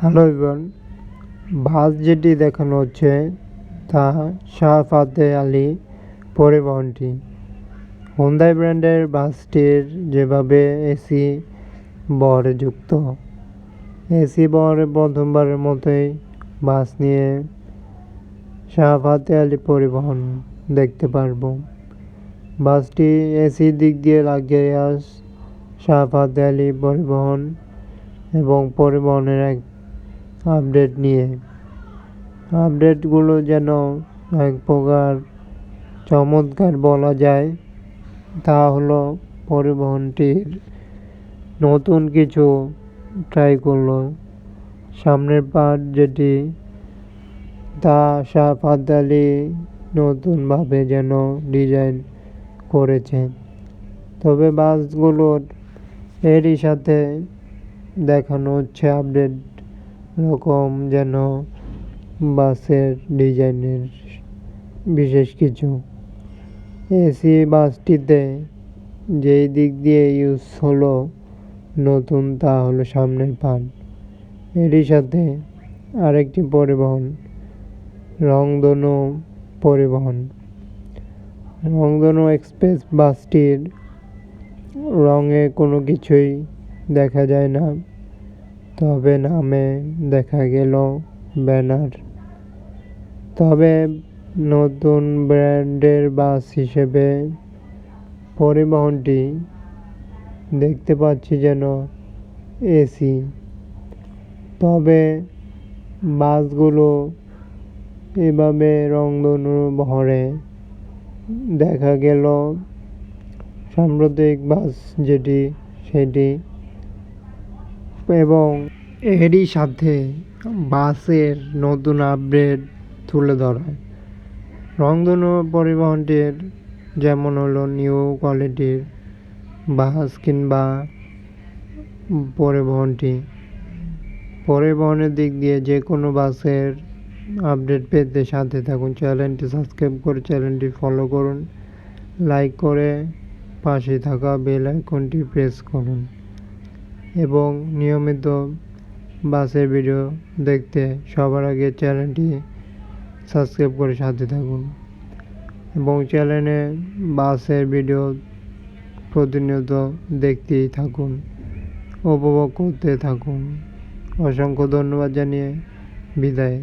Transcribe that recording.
Hello everyone, বাস যেটি দেখানো হচ্ছে তা শাহ ফাতে আলী পরিবহনটি। হোন্দাই ব্র্যান্ডের বাসটির যেভাবে এসি বহরে যুক্ত। এসি বহরে প্রথমবারের মতোই বাস নিয়ে শাহ ফাতে আলী পরিবহন দেখতে পারব। বাসটি এসি দিক দিয়ে লাক্সারিয়াস শাহ ফাতে আলী পরিবহন এবং পরিবহনের এক আপডেট নিয়ে। আপডেটগুলো যেন এক প্রকার চমৎকার বলা যায়, তা হলো পরিবহনটির নতুন কিছু ট্রাই করল। সামনের পার্ট যেটি, তা আলী নতুনভাবে যেন ডিজাইন করেছে। তবে বাসগুলোর এরই সাথে দেখানো হচ্ছে আপডেট রকম যেন বাসের ডিজাইনের বিশেষ কিছু। এসি বাসটিতে যেই দিক দিয়ে ইউজ হলো নতুন তা হলো সামনের পান এরই সাথে আরেকটি পরিবহন, রংধনু পরিবহন। রংধনু এক্সপ্রেস বাসটির রঙে কোনো কিছুই দেখা যায় না। তবে নামে দেখা গেল ব্যানার। তবে নতুন ব্র্যান্ডের বাস হিসেবে পরিবহনটি দেখতে পাচ্ছি যেন এসি। তবে বাসগুলো এভাবে রংধনু বহরে দেখা গেল সাম্প্রতিক বাস যেটি, সেটি এবং এরই সাথে বাসের নতুন আপডেট তুলে ধরায়। রংধনু পরিবহনটির যেমন হলো নিউ কোয়ালিটির বাস কিংবা পরিবহনটি, পরিবহনের দিক দিয়ে যে কোনো বাসের আপডেট পেতে সাথে থাকুন। চ্যানেলটি সাবস্ক্রাইব করে চ্যানেলটি ফলো করুন। লাইক করে পাশে থাকা বেল আইকনটি প্রেস করুন। এবং নিয়মিত বাসের ভিডিও দেখতে সবার আগে চ্যানেলটি সাবস্ক্রাইব করে সাথে থাকুন। এবং চ্যানেলে বাসের ভিডিও প্রতিনিয়ত দেখতেই থাকুন, উপভোগ করতে থাকুন। অসংখ্য ধন্যবাদ জানিয়ে বিদায়।